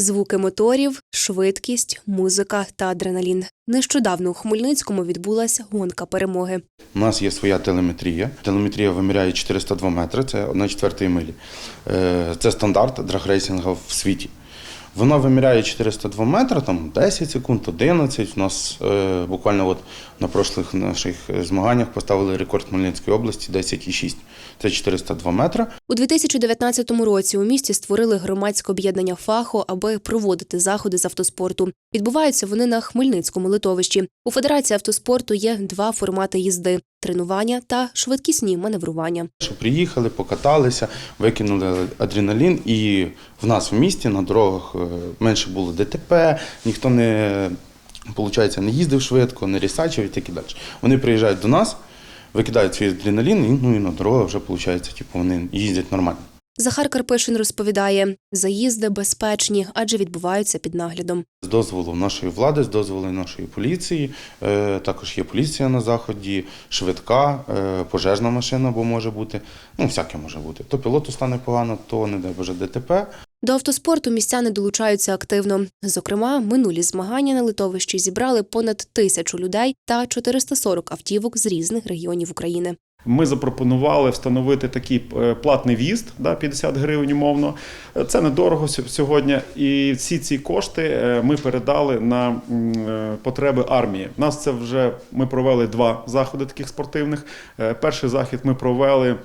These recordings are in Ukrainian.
звуки моторів, швидкість, музика та адреналін. Нещодавно у Хмельницькому відбулася гонка перемоги. У нас є своя телеметрія. Телеметрія виміряє 402 метри, це 1 четвертої милі. Е, Це стандарт драгрейсінга в світі. Вона виміряє 402 метри, там 10 секунд, 11. У нас е, буквально от на прошлих наших змаганнях поставили рекорд Хмельницької області 10,6. Це 402 метри. У 2019 році у місті створили громадське об'єднання фахо, аби проводити заходи з автоспорту. Відбуваються вони на Хмельницькому литовищі. У Федерації автоспорту є два формати їзди: тренування та швидкісні маневрування. Що приїхали, покаталися, викинули адреналін, і в нас в місті на дорогах е, менше було ДТП, ніхто не, виходить, не їздив швидко, не рісачив і так і далі. Вони приїжджають до нас, викидають свій адреналін, і, ну, і на дорогах вже виходить, типу, вони їздять нормально. Захар Карпишин розповідає, заїзди безпечні, адже відбуваються під наглядом. З дозволу нашої влади, з дозволу нашої поліції, е, також є поліція на заході, швидка, е, пожежна машина, бо може бути, ну всяке може бути. То пілоту стане погано, то не дай Боже ДТП. До автоспорту містяни долучаються активно. Зокрема, минулі змагання на литовищі зібрали понад тисячу людей та 440 автівок з різних регіонів України. Ми запропонували встановити такий е, платний в'їзд, да, 50 гривень умовно. Е, Це недорого сьогодні. І всі ці кошти е, ми передали на потреби армії. У нас це вже ми провели два заходи таких спортивних. Перший захід ми провели.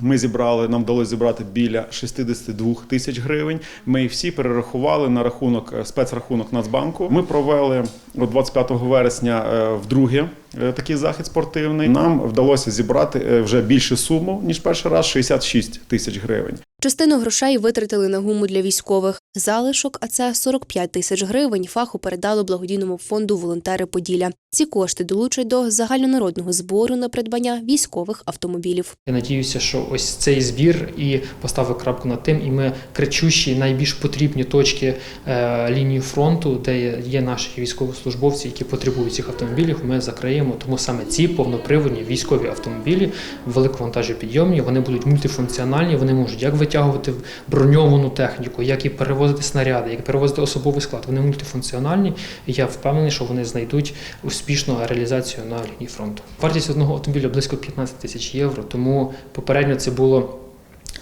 Ми зібрали, нам вдалося зібрати біля 62 тисяч гривень. Ми всі перерахували на рахунок е, спецрахунок Нацбанку. Ми провели от 25 вересня е, вдруге е, такий захід спортивний. Нам вдалося зібрати вже більшу суму ніж перший раз 66 тисяч гривень. Частину грошей витратили на гуму для військових. Залишок, а це 45 тисяч гривень, фаху передало благодійному фонду волонтери Поділля. Ці кошти долучать до загальнонародного збору на придбання військових автомобілів. Я надіюся, що ось цей збір і поставив крапку над тим, і ми кричущі найбільш потрібні точки е, лінії фронту, де є наші військовослужбовці, які потребують цих автомобілів. Ми закриємо. Тому саме ці повноприводні військові автомобілі, великовантажопідйомні, вони будуть мультифункціональні. Вони можуть як витягувати броньовану техніку, як і перевозити снаряди, як і перевозити особовий склад. Вони мультифункціональні. І я впевнений, що вони знайдуть успішну реалізацію на лінії фронту. Вартість одного автомобіля близько 15 тисяч євро. Тому попередньо це було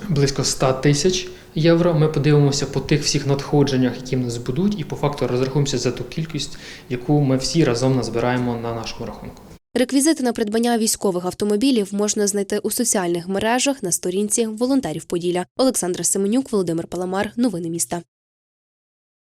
близько 100 тисяч євро. Ми подивимося по тих всіх надходженнях, які нас будуть, і по факту розрахуємося за ту кількість, яку ми всі разом назбираємо на нашому рахунку. Реквізити на придбання військових автомобілів можна знайти у соціальних мережах на сторінці волонтерів Поділля. Олександра Семенюк, Володимир Паламар. Новини міста.